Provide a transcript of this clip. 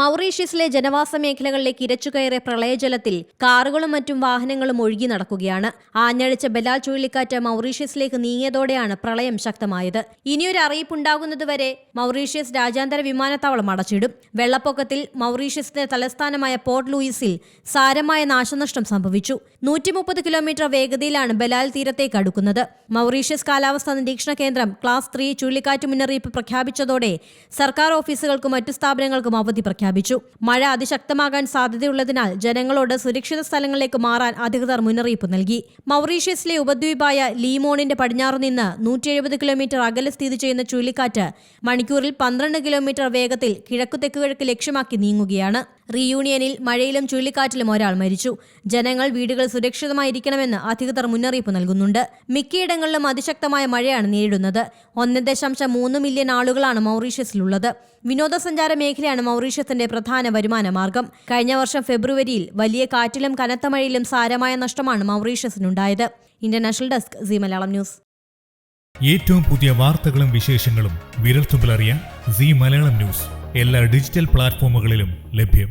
മൗറീഷ്യസിലെ ജനവാസ മേഖലകളിലേക്ക് ഇരച്ചുകയറിയ പ്രളയജലത്തിൽ കാറുകളും മറ്റും വാഹനങ്ങളും ഒഴുകി നടക്കുകയാണ്. ആഞ്ഞഴിച്ച ബലാൽ ചുഴലിക്കാറ്റ് മൗറീഷ്യസിലേക്ക് നീങ്ങിയതോടെയാണ് പ്രളയം ശക്തമായത്. ഇനിയൊരു അറിയിപ്പുണ്ടാകുന്നതുവരെ മൗറീഷ്യസ് രാജ്യാന്തര വിമാനത്താവളം അടച്ചിടും. വെള്ളപ്പൊക്കത്തിൽ മൗറീഷ്യസിന്റെ തലസ്ഥാനമായ പോർട്ട് ലൂയിസിൽ സാരമായ നാശനഷ്ടം സംഭവിച്ചു. നൂറ്റിമുപ്പത് കിലോമീറ്റർ വേഗതയിലാണ് ബലാൽ തീരത്തേക്ക് അടുക്കുന്നത്. മൗറീഷ്യസ് കാലാവസ്ഥാ നിരീക്ഷണ കേന്ദ്രം ക്ലാസ് ത്രീ ചുഴലിക്കാറ്റ് മുന്നറിയിപ്പ് പ്രഖ്യാപിച്ചതോടെ സർക്കാർ ഓഫീസുകൾക്കും മറ്റു സ്ഥാപനങ്ങൾക്കും അവധി പ്രഖ്യാപിച്ചു. മഴ അതിശക്തമാകാൻ സാധ്യതയുള്ളതിനാൽ ജനങ്ങളോട് സുരക്ഷിത സ്ഥലങ്ങളിലേക്ക് മാറാൻ അധികൃതർ മുന്നറിയിപ്പ് നൽകി. മൗറീഷ്യസിലെ ഉപദ്വീപായ ലീമോണിന്റെ പടിഞ്ഞാറു നിന്ന് നൂറ്റി എഴുപത് കിലോമീറ്റർ അകലെ സ്ഥിതി ചെയ്യുന്ന ചുഴലിക്കാറ്റ് മണിക്കൂറിൽ പന്ത്രണ്ട് കിലോമീറ്റർ വേഗത്തിൽ കിഴക്കു തെക്കുകിഴക്ക് ലക്ഷ്യമാക്കി നീങ്ങുകയാണ്. റീയൂണിയനിൽ മഴയിലും ചുഴലിക്കാറ്റിലും ഒരാൾ മരിച്ചു. ജനങ്ങൾ വീടുകൾ സുരക്ഷിതമായിരിക്കണമെന്ന് അധികൃതർ മുന്നറിയിപ്പ് നൽകുന്നുണ്ട്. മിക്കയിടങ്ങളിലും അതിശക്തമായ മഴയാണ് നേരിടുന്നത്. ഒന്ന് ദശാംശം മൂന്ന് മില്യൺ ആളുകളാണ് മൗറീഷ്യസിലുള്ളത്. വിനോദസഞ്ചാര മേഖലയാണ് മൗറീഷ്യസിന്റെ പ്രധാന വരുമാന മാർഗം. കഴിഞ്ഞ വർഷം ഫെബ്രുവരിയിൽ വലിയ കാറ്റിലും കനത്ത മഴയിലും സാരമായ നഷ്ടമാണ് മൗറീഷ്യസിനുണ്ടായത്. International desk C Malayalam news. ഏറ്റവും പുതിയ വാർത്തകളും വിശേഷങ്ങളും വിരൽത്തുമ്പിലറിയാൻ സി മലയാളം ന്യൂസ്. എല്ലാ ഡിജിറ്റൽ പ്ലാറ്റ്ഫോമുകളിലും ലഭ്യം.